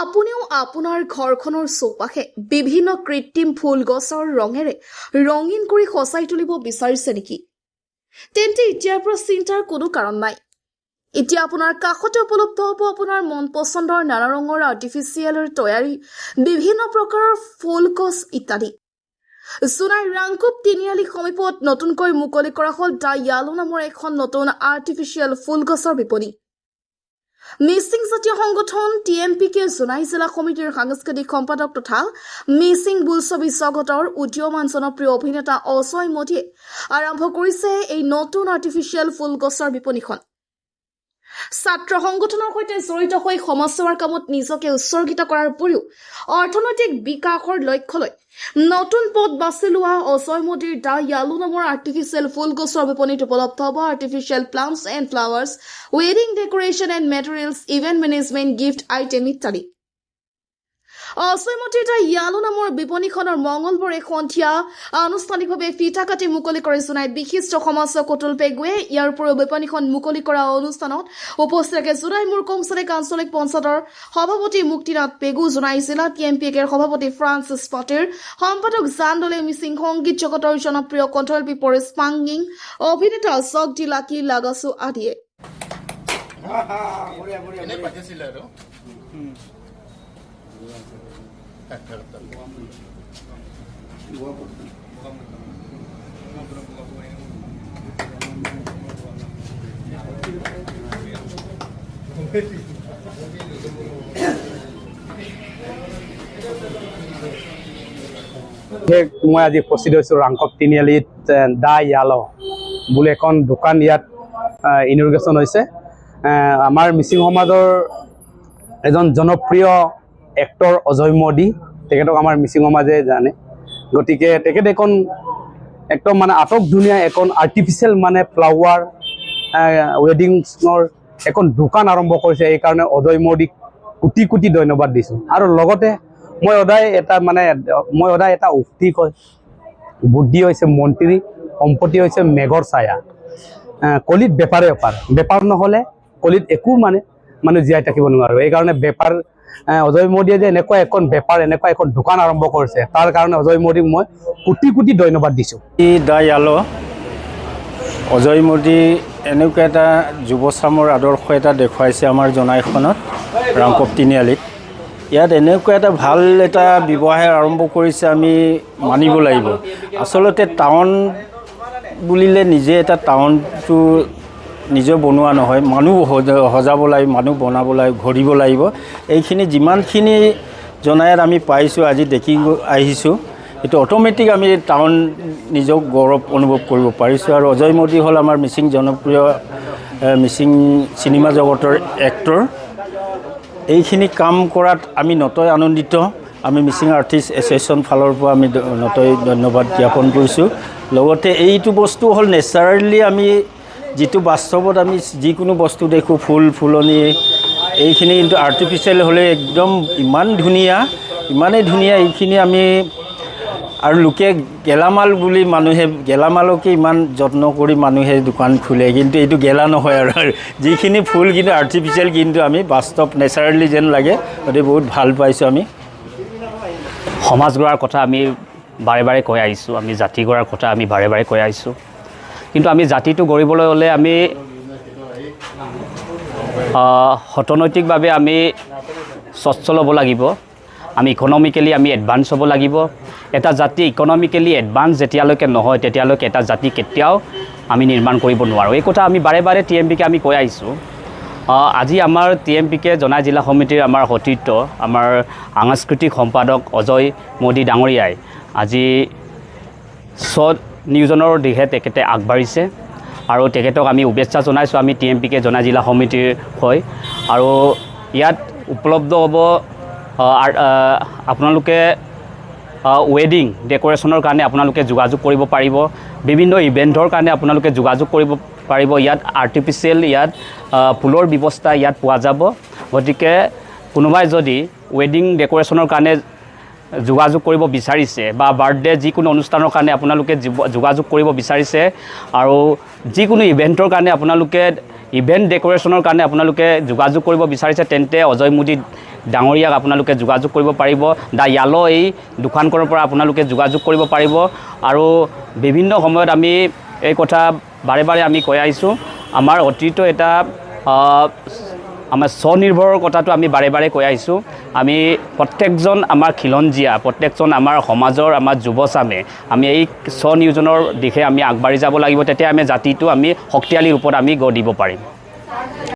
আপুনিও আপোনাৰ ঘৰখনৰ চৌপাশে বিভিন্ন কৃত্ৰিম ফুল গছৰ ৰঙেৰে ৰঙীন কৰি সজাই তুলিব বিচাৰিছে নেকি? তেন্তে এতিয়াৰ পৰা চিন্তাৰ কোনো কাৰণ নাই। এতিয়া আপোনাৰ কাষতে উপলব্ধ হ'ব আপোনাৰ মন পচন্দৰ নানা ৰঙৰ আৰ্টিফিচিয়েলৰ তৈয়াৰী বিভিন্ন প্ৰকাৰৰ ফুল গছ ইত্যাদি। জোনাই ৰাংকুপ তিনিআলি সমীপত নতুনকৈ মুকলি কৰা হ'ল দ্য য়ালো নামৰ এখন নতুন আৰ্টিফিচিয়েল ফুল গছৰ বিপণী। মিচিং জাতীয় সংগঠন T M P K Jonai জিলা সমিতিৰ সাংস্কৃতিক সম্পাদক তথা মিচিং বোলছবি জগতৰ উদীয়মান জনপ্ৰিয় অভিনেতা অজয় মোদীয়ে আৰম্ভ কৰিছে এই নতুন আৰ্টিফিচিয়েল ফুল গছৰ বিপণীখন। ছাত্ৰ সংগঠনৰ সৈতে জড়িত হৈ সমাজসেৱাৰ কামত নিজকে উৎসৰ্গিত কৰাৰ উপৰিও অৰ্থনৈতিক বিকাশৰ লক্ষ্য লৈ নতুন পথ বাছি লোৱা অজয় মোদীৰ দ্য য়ালু নামৰ আৰ্টিফিচিয়েল ফুল গছৰ বিপণীত উপলব্ধ হ'ব আৰ্টিফিচিয়েল প্লাণ্টছ এণ্ড ফ্লাৱাৰ্ছ ৱেডিং decoration and materials event management gift item ইত্যাদি। অজয়মতীৰ দ্য য়ালু নামৰ বিপণীখনৰ মঙলবাৰে সন্ধিয়া আনুষ্ঠানিকভাৱে ফিতা কাটি মুকলি কৰি জনাই বিশিষ্ট সমাজক অতুল পেগুৱে। ইয়াৰ উপৰিও বিপণীখন মুকলি কৰা অনুষ্ঠানত উপস্থিত থাকে জোনাই মোৰ কমচালেক আঞ্চলিক পঞ্চায়তৰ সভাপতি মুক্তিনাথ পেগু জোনাই জিলা টি এম পি একেৰ সভাপতি ফ্ৰান্সিছ পাটিৰ সম্পাদক জান দলে মিচিং সংগীত জগতৰ জনপ্ৰিয় কণ্ঠশিল্পী পৰেশ পাংগিং অভিনেতা জগদি লাকি লাগাছু আদিয়ে। মই আজি উপস্থিত হৈছোঁ ৰাংকপ তিনিআলিত দা য়াল বুলি এখন দোকান ইয়াত ইনগ্ৰেশ্যন হৈছে। আমাৰ মিচিং সমাজৰ এজন জনপ্ৰিয় এক্টৰ অজয় মোদী তেখেতক আমাৰ মিচিং সমাজে জানে। গতিকে তেখেত এখন একদম মানে আটক ধুনীয়া এখন আৰ্টিফিচিয়েল মানে ফ্লাৱাৰ ৱেডিঙৰ এখন দোকান আৰম্ভ কৰিছে। এইকাৰণে অজয় মোদীক কোটি কোটি ধন্যবাদ দিছোঁ। আৰু লগতে মই সদায় এটা মানে মই সদায় এটা উক্তি কয় বুদ্ধি হৈছে মন্ত্ৰী সম্পত্তি হৈছে মেঘৰ ছায়া। কলিত বেপাৰে বেপাৰ বেপাৰ নহ'লে কলিত একো মানে মানুহ জীয়াই থাকিব নোৱাৰো এইকাৰণে বেপাৰ অজয় মোদীয়ে যে এনেকুৱা এখন বেপাৰ এনেকুৱা এখন দোকান আৰম্ভ কৰিছে তাৰ কাৰণে অজয় মোদীক মই কোটি কোটি ধন্যবাদ দিছোঁ। ই দা য়াল অজয় মোদী এনেকুৱা এটা যুৱচামৰ আদৰ্শ এটা দেখুৱাইছে আমাৰ জনাইখনত ৰাংকপ তিনিআলিত। ইয়াত এনেকুৱা এটা ভাল এটা ব্যৱসায় আৰম্ভ কৰিছে আমি মানিব লাগিব। আচলতে টাউন বুলিলে নিজে এটা টাউনটো নিজে বনোৱা নহয়, মানুহ সজাব লাগিব, মানুহ বনাব লাগিব, ঘূৰিব লাগিব। এইখিনি যিমানখিনি জনায়াত আমি পাইছোঁ, আজি দেখি আহিছোঁ, এইটো অট'মেটিক আমি টাউন নিজক গৌৰৱ অনুভৱ কৰিব পাৰিছোঁ। আৰু অজয় মোদী হ'ল আমাৰ মিচিং জনপ্ৰিয় মিচিং চিনেমা জগতৰ এক্টৰ এইখিনি কাম কৰাত আমি নতই আনন্দিত। আমি মিচিং আৰ্টিষ্ট এছ'চিয়েশ্যন ফালৰ পৰা আমি নতই ধন্যবাদ জ্ঞাপন কৰিছোঁ। লগতে এইটো বস্তু হ'ল নেচাৰেলি আমি যিটো বাস্তৱত আমি যিকোনো বস্তু দেখোঁ, ফুল, ফুলনি, এইখিনি কিন্তু আৰ্টিফিচিয়েল হ'লে একদম ইমান ধুনীয়া, ইমানেই ধুনীয়া, এইখিনি আমি আৰু লোকে গেলামাল বুলি মানুহে, গেলামালকে ইমান যত্ন কৰি মানুহে দোকান খোলে, কিন্তু এইটো গেলা নহয় আৰু যিখিনি ফুল কিন্তু আৰ্টিফিচিয়েল কিন্তু আমি বাস্তৱ নেচাৰেলি যেন লাগে, গতিকে বহুত ভালো পাইছোঁ আমি। সমাজ গঢ়াৰ কথা আমি বাৰে বাৰে কৈ আহিছোঁ, আমি জাতি গঢ়াৰ কথা আমি বাৰে বাৰে কৈ আহিছোঁ। কিন্তু আমি জাতিটো গঢ়িবলৈ হ'লে আমি আহ, অৰ্থনৈতিকভাৱে আমি স্বচ্ছল হ'ব লাগিব। আমি ইকনমিকেলি আমি এডভান্স হ'ব লাগিব। এটা জাতি ইকনমিকেলি এডভান্স যেতিয়ালৈকে নহয় তেতিয়ালৈকে এটা জাতি কেতিয়াও আমি নিৰ্মাণ কৰিব নোৱাৰোঁ। এই কথা আমি বাৰে বাৰে টি এম পিকে আমি কৈ আহিছোঁ। আহ, আজি আমাৰ টি এম পিকে জনাই জিলা সমিতিৰ আমাৰ সতীৰ্থ আমাৰ সাংস্কৃতিক সম্পাদক অজয় মোদী ডাঙৰীয়াই। আজি চ নিয়োজনৰ দিশে তেখেতে আগবাঢ়িছে। আৰু তেখেতক আমি শুভেচ্ছা জনাইছোঁ, আমি টি এম পিকে জনাই জিলা সমিতিৰ হৈ। আৰু ইয়াত উপলব্ধ হ'ব আপোনালোকে ৱেডিং ডেক'ৰেশ্যনৰ কাৰণে আপোনালোকে যোগাযোগ কৰিব পাৰিব। বিভিন্ন ইভেণ্টৰ কাৰণে আপোনালোকে যোগাযোগ কৰিব পাৰিব। ইয়াত আৰ্টিফিচিয়েল ইয়াত ফুলৰ ব্যৱস্থা ইয়াত পোৱা যাব। গতিকে কোনোবাই যদি ৱেডিং ডেক'ৰেশ্যনৰ কাৰণে যোগাযোগ কৰিব বিচাৰিছে বা বাৰ্থডে যিকোনো অনুষ্ঠানৰ কাৰণে আপোনালোকে যোগাযোগ কৰিব বিচাৰিছে আৰু যিকোনো ইভেণ্টৰ কাৰণে আপোনালোকে ইভেণ্ট ডেক'ৰেশ্যনৰ কাৰণে আপোনালোকে যোগাযোগ কৰিব বিচাৰিছে, তেন্তে অজয় মোদী ডাঙৰীয়াক আপোনালোকে যোগাযোগ কৰিব পাৰিব। দ্য য়াল' এই দোকানখনৰ পৰা আপোনালোকে যোগাযোগ কৰিব পাৰিব। আৰু বিভিন্ন সময়ত আমি এই কথা বাৰে বাৰে আমি কৈ আহিছোঁ। আমাৰ অতীত এটা আমাৰ স্বনিৰ্ভৰৰ কথাটো আমি বাৰে বাৰে কৈ আহিছোঁ। আমি প্ৰত্যেকজন আমাৰ খিলঞ্জীয়া, প্ৰত্যেকজন আমাৰ সমাজৰ, আমাৰ যুৱচামে আমি এই স্বনিয়োজনৰ দিশে আমি আগবাঢ়ি যাব লাগিব, তেতিয়া আমি জাতিটো আমি শক্তিশালী ৰূপত আমি গঢ় দিব পাৰিম।